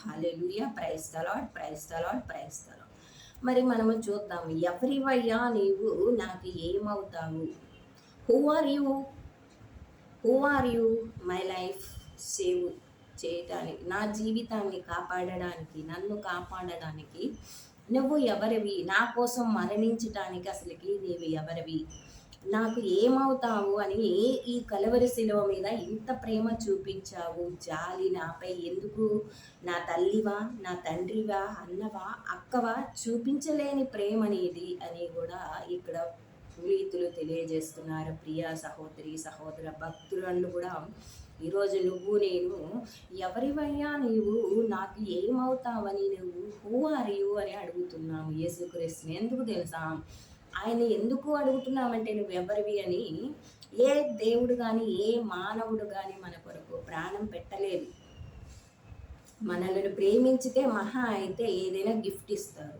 Hallelujah praise the Lord praise the Lord praise the Lord మరి మనము చూద్దాం ఎవరివయ్యా నీవు నాకు ఏమవుతావు? Who are you who are you my life save చేయటానికి నా జీవితాన్ని కాపాడడానికి నన్ను కాపాడడానికి నువ్వు ఎవరివి? నా కోసం మరణించటానికి అసలుకి నీవు ఎవరివి? నాకు ఏమవుతావు అని ఈ కలవరి శిలువ మీద ఇంత ప్రేమ చూపించావు? జాలి నాపై ఎందుకు? నా తల్లివా? నా తండ్రివా? అన్నవా? అక్కవా? చూపించలేని ప్రేమ అనేది అని కూడా ఇక్కడ రీతులు తెలియజేస్తున్నారు. ప్రియ సహోదరి సహోదర భక్తులను కూడా. ఈరోజు నువ్వు నేను ఎవరివయ్యా నీవు? నాకు ఏమవుతావని నువ్వు హూ ఆర్ యూ అని అడుగుతున్నాము. యేసుక్రీస్తుని. ఎందుకు తెలుసా? ఆయన ఎందుకు అడుగుతున్నామంటే నువ్వు ఎవరివి అని. ఏ దేవుడు కానీ ఏ మానవుడు కానీ మన కొరకు ప్రాణం పెట్టలేదు. మనల్ని ప్రేమించితే మహా అయితే ఏదైనా గిఫ్ట్ ఇస్తారు.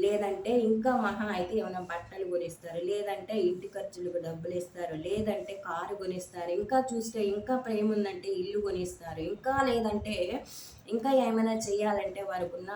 లేదంటే ఇంకా మహా అయితే ఏమైనా బట్టలు కొనిస్తారు. లేదంటే ఇంటి ఖర్చులకు డబ్బులు ఇస్తారు. లేదంటే కారు కొనిస్తారు. ఇంకా చూస్తే ఇంకా ప్రేమ ఉందంటే ఇల్లు కొనిస్తారు. ఇంకా లేదంటే ఇంకా ఏమైనా చేయాలంటే వారికున్న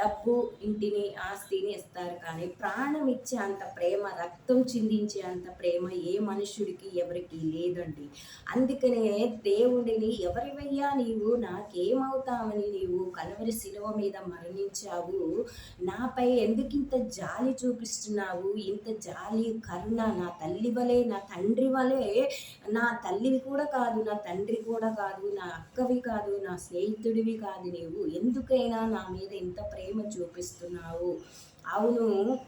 డబ్బు ఇంటిని ఆస్తిని ఇస్తారు. కానీ ప్రాణం ఇచ్చే అంత ప్రేమ రక్తం చిందించే అంత ప్రేమ ఏ మనుషుడికి ఎవరికి లేదండి. అందుకనే దేవుడిని ఎవరివయ్యా నీవు? నాకేమవుతావని నీవు కలవరి శిలువ మీద మరణించావు. నాపై ఎందుకు ఇంత జాలి చూపిస్తున్నావు? ఇంత జాలి కరుణ నా తల్లి వలె నా తండ్రి వలె? నా తల్లివి కూడా కాదు నా తండ్రి కూడా కాదు నా అక్కవి కాదు నా స్నేహితుడివి కాదు నీవు. ఎందుకైనా నా మీద ఇంత ప్రేమ చూపిస్తున్నావు. అవును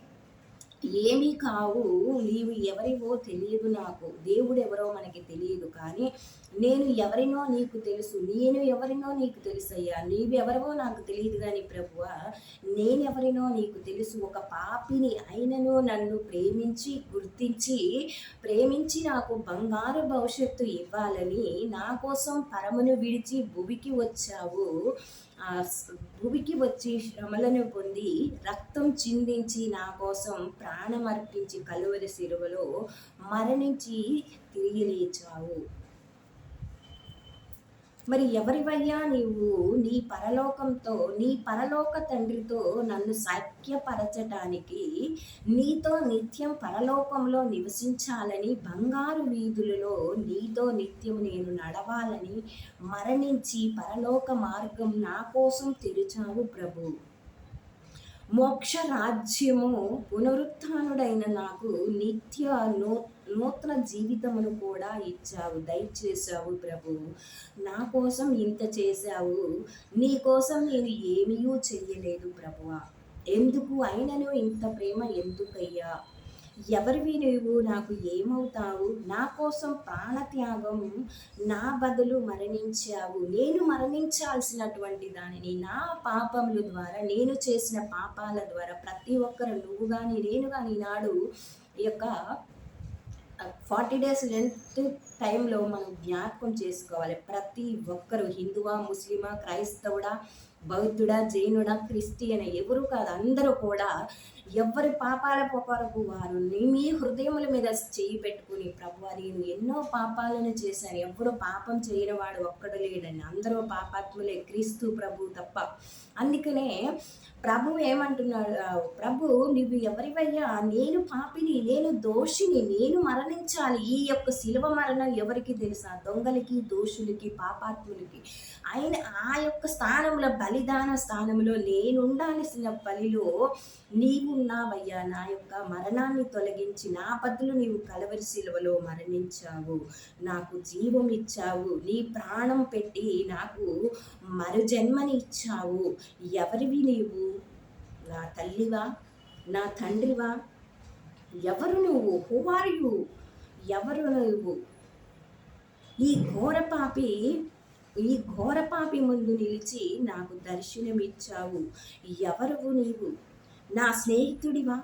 ఏమీ కావు నీవు ఎవరివో తెలియదు నాకు. దేవుడు ఎవరో మనకి తెలియదు కానీ నేను ఎవరినో నీకు తెలుసు నేను ఎవరినో నీకు తెలుసయ్యా. నీవెవరవో నాకు తెలియదు కానీ ప్రభువ నేనెవరినో నీకు తెలుసు. ఒక పాపిని అయినను నన్ను ప్రేమించి గుర్తించి ప్రేమించి నాకు బంగారు భవిష్యత్తు ఇవ్వాలని నా కోసం పరమును విడిచి భూమికి వచ్చావు. భూమికి వచ్చి శ్రమలను పొంది రక్తం చిందించి నా కోసం ప్రాణమర్పించి కలువరి సిరువలో మరణించి తిరిగి లేచావు. మరి ఎవరివయ్యా నీవు? నీ పరలోకంతో నీ పరలోక తండ్రితో నన్ను సఖ్యపరచటానికి నీతో నిత్యం పరలోకంలో నివసించాలని బంగారు వీధులలో నీతో నిత్యం నేను నడవాలని మరణించి పరలోక మార్గం నా కోసం తెరిచావు ప్రభు. మోక్ష రాజ్యము పునరుత్డైన నాకు నిత్య నూ నూతన జీవితమును కూడా ఇచ్చావు దయచేసావు ప్రభు. నా కోసం ఇంత చేశావు నీ కోసం నేను ఏమీ చెయ్యలేదు ప్రభువ. ఎందుకు అయినను ఇంత ప్రేమ ఎందుకయ్యా? ఎవరివి నువ్వు? నాకు ఏమవుతావు? నా కోసం ప్రాణత్యాగం నా బదులు మరణించావు. నేను మరణించాల్సినటువంటి దానిని నా పాపముల ద్వారా నేను చేసిన పాపాల ద్వారా ప్రతి ఒక్కరు నువ్వు కానీ నేను కానీ నాడు ఈ యొక్క ఫార్టీ డేస్ లెంత్ టైంలో మనం జ్ఞాపకం చేసుకోవాలి. ప్రతి ఒక్కరు హిందువా ముస్లిమా క్రైస్తవుడా బౌద్ధుడా జైనుడా క్రిస్టియన్ ఎవరు కాదు అందరూ కూడా ఎవరి పాపాల కొరకు వారు మీ హృదయముల మీద చేయి పెట్టుకుని ప్రభు నేను ఎన్నో పాపాలను చేశాను ఎవరు పాపం చేయని వాడు ఒక్కడు లేడని అందరూ పాపాత్ములే. క్రీస్తు ప్రభు తప్ప. అందుకనే ప్రభు ఏమంటున్నాడు? ప్రభు నువ్వు ఎవరివయ్యా? నేను పాపిని నేను దోషిని నేను మరణించాలి. ఈ యొక్క శిలువ మరణం ఎవరికి తెలుసా? దొంగలకి దోషులకి పాపాత్ములకి. ఆయన ఆ యొక్క స్థానంలో బలిదాన స్థానంలో నేనుండాల్సిన బలిలో నీవున్నావయ్యా నా యొక్క మరణాన్ని తొలగించి నా బదులు నీవు కలవరి శిలువలో మరణించావు. నాకు జీవం ఇచ్చావు. నీ ప్రాణం పెట్టి నాకు మరు జన్మని ఇచ్చావు ఎవరివి నీవు? నా తల్లివా నా తండ్రివా ఎవరు నువ్వు? హూ ఆర్ ఎవరు నువ్వు? ఈ ఘోరపాపి ఈ ఘోరపాపి ముందు నిలిచి నాకు దర్శనమిచ్చావు. ఎవరు నీవు? నా స్నేహితుడివా?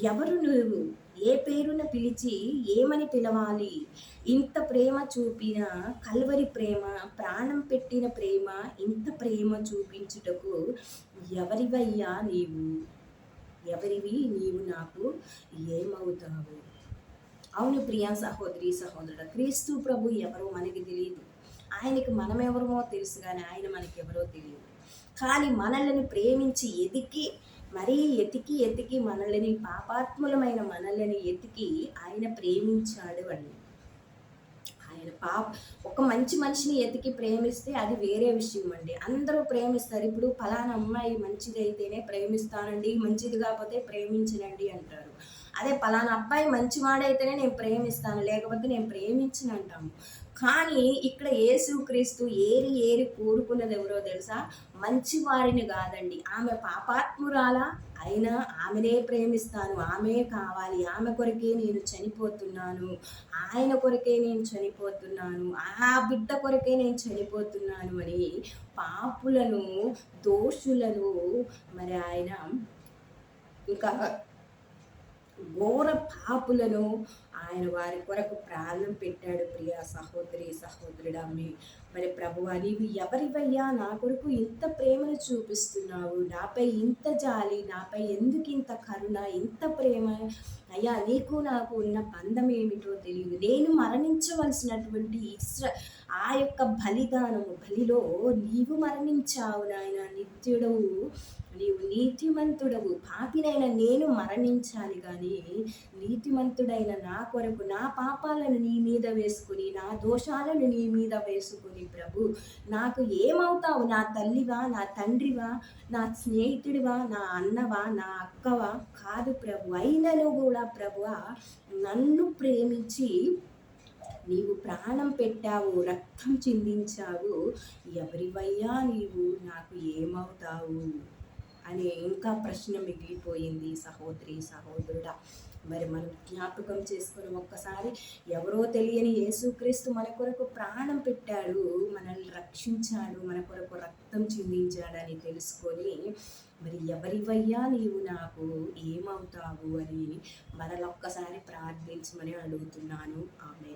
ఎవరు నువ్వు? ఏ పేరున పిలిచి ఏమని పిలవాలి? ఇంత ప్రేమ చూపిన కల్వరి ప్రేమ ప్రాణం పెట్టిన ప్రేమ ఇంత ప్రేమ చూపించుటకు ఎవరివయ్యా నీవు? ఎవరివి నీవు నాకు ఏమవుతావు? అవును ప్రియా సహోదరి సహోదరుడు క్రీస్తు ప్రభు ఎవరో మనకి తెలియదు ఆయనకి మనం ఎవరమో తెలుసు కానీ ఆయన మనకి ఎవరో తెలియదు కానీ మనల్ని ప్రేమించి ఎదికి మరీ ఎతికి ఎతికి మనల్ని పాపాత్ములమైన మనల్ని ఎతికి ఆయన ప్రేమించాడు అండి ఆయన పాప ఒక మంచి మనిషిని ఎతికి ప్రేమిస్తే అది వేరే విషయం అండి. అందరూ ప్రేమిస్తారు. ఇప్పుడు ఫలానా అమ్మాయి మంచిది అయితేనే ప్రేమిస్తానండి మంచిది కాకపోతే ప్రేమించనండి అంటారు. అదే పలానా అబ్బాయి మంచివాడైతేనే నేను ప్రేమిస్తాను లేకపోతే నేను ప్రేమించిన అంటాము కానీ ఇక్కడ యేసుక్రీస్తు ఏరి ఏరి కోరుకున్నది ఎవరో తెలుసా? మంచి వారిని కాదండి. ఆమె పాపాత్మురాలా? అయినా ఆమెనే ప్రేమిస్తాను. ఆమె కావాలి. ఆమె కొరకే నేను చనిపోతున్నాను. ఆయన కొరకే నేను చనిపోతున్నాను. ఆ బిడ్డ కొరకే నేను చనిపోతున్నాను అని పాపులను దోషులను మరి ఆయన ఇంకా ఘోర పాపులను ఆయన వారి కొరకు ప్రాణం పెట్టాడు ప్రియ సహోదరి సహోదరుడా మీ మరి ప్రభువా నీవు ఎవరివయ్యా? నా కొరకు ఇంత ప్రేమను చూపిస్తున్నావు. నాపై ఇంత జాలి నాపై ఎందుకు ఇంత కరుణ ఇంత ప్రేమ? అయ్యా నీకు నాకు ఉన్న బంధం ఏమిటో తెలియదు. నేను మరణించవలసినటువంటి ఇస్ర ఆ యొక్క బలిదానము బలిలో నీవు మరణించావు నాయన. నిత్యుడవు నీవు నీతిమంతుడవు. పాపినైన నేను మరణించాలి కానీ నీతిమంతుడైన నా కొరకు నా పాపాలను నీ మీద వేసుకుని నా దోషాలను నీ మీద వేసుకుని ప్రభు నాకు ఏమవుతావు? నా తల్లివా నా తండ్రివా నా స్నేహితుడివా నా అన్నవా నా అక్కవా? కాదు ప్రభు అయినను కూడా ప్రభు నన్ను ప్రేమించి నీవు ప్రాణం పెట్టావు రక్తం చిందించావు. ఎవరివయ్యా నీవు? నాకు ఏమవుతావు? అనే ఇంకా ప్రశ్న మిగిలిపోయింది. సహోదరి సహోదరుడా మరి మనం జ్ఞాపకం చేసుకుని ఒక్కసారి ఎవరో తెలియని యేసుక్రీస్తు మన కొరకు ప్రాణం పెట్టాడు మనల్ని రక్షించాడు మన కొరకు రక్తం చిందించాడని తెలుసుకొని మరి ఎవరివయ్యా నీవు నాకు ఏమవుతావు అని మనల్ని ఒక్కసారి ప్రార్థించమని అడుగుతున్నాను. ఆమె